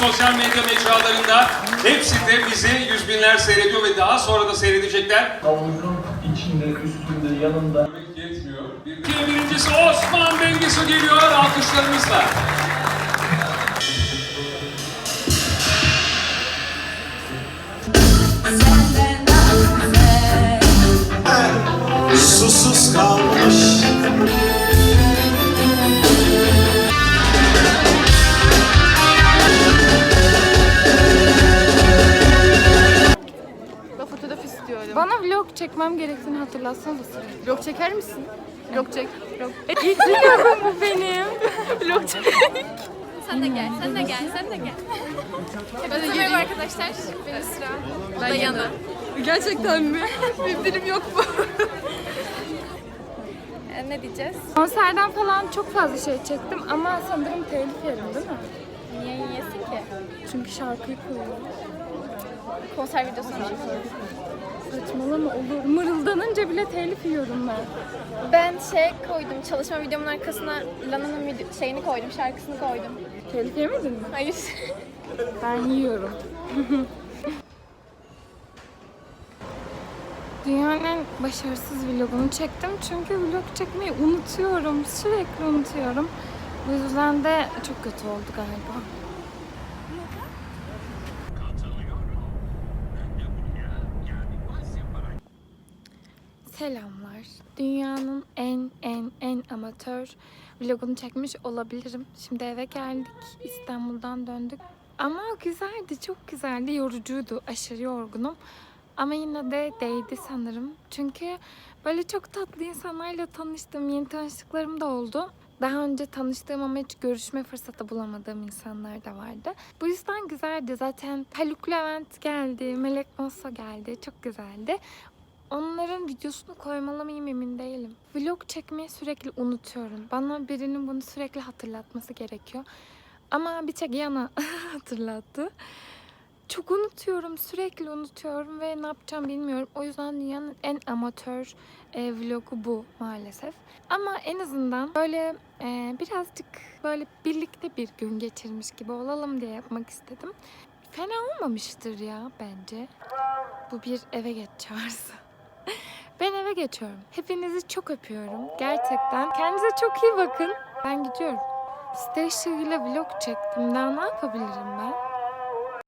sosyal medya mecralarında. Hepsi de bizi yüz binler seyrediyor ve daha sonra da seyredecekler. Havuzun içinde, üstünde, yanında Yetmiyor. Bir de birincisi Osman Bengisu geliyor alkışlarımızla. susuz kalmış çekmem gerektiğini hatırlatsana sürekli. Vlog çeker misin? Vlog çek. Vlog. İlk vlogum bu benim. Vlog çek. Sen de gel, sen de gel, sen de gel. Hepinize merhaba arkadaşlar. Ben Isra. Bu da Yana. Gerçekten mi? Benim dilim yok bu. Ee, ne diyeceğiz? Konserden falan çok fazla şey çektim ama sanırım telif yerim değil mi? Niye yiyesin ki? Çünkü şarkıyı koyuyor. Konser videosunu çekiyorum. Saçmalama olur. Mırıldanınca bile telif yiyorum ben. Ben şey koydum, çalışma videomun arkasına Lana'nın video- şeyini koydum, şarkısını koydum. Telif yemedin mi? Hayır. Ben yiyorum. Dünyanın en başarısız vlogunu çektim çünkü vlog çekmeyi unutuyorum. Sürekli unutuyorum. Bu yüzden de çok kötü oldu galiba. Selamlar. Dünyanın en en en amatör vlogunu çekmiş olabilirim. Şimdi eve geldik. İstanbul'dan döndük. Ama güzeldi, çok güzeldi. Yorucuydu, aşırı yorgunum. Ama yine de değdi sanırım. Çünkü böyle çok tatlı insanlarla tanıştım. Yeni tanıştıklarım da oldu. Daha önce tanıştığım ama hiç görüşme fırsatı bulamadığım insanlar da vardı. Bu yüzden güzeldi. Zaten Haluk Levent geldi, Melek Mosso geldi. Çok güzeldi. Onların videosunu koymalı mıyım emin değilim. Vlog çekmeyi sürekli unutuyorum. Bana birinin bunu sürekli hatırlatması gerekiyor. Ama bir tek Yana hatırlattı. Çok unutuyorum, sürekli unutuyorum ve ne yapacağım bilmiyorum. O yüzden dünyanın en amatör e, vlogu bu maalesef. Ama en azından böyle e, birazcık böyle birlikte bir gün geçirmiş gibi olalım diye yapmak istedim. Fena olmamıştır ya bence. Bu bir eve geç çağrısı. Ben eve geçiyorum. Hepinizi çok öpüyorum. Gerçekten. Kendinize çok iyi bakın. Ben gidiyorum. Stage ile vlog çektim. Daha ne yapabilirim ben?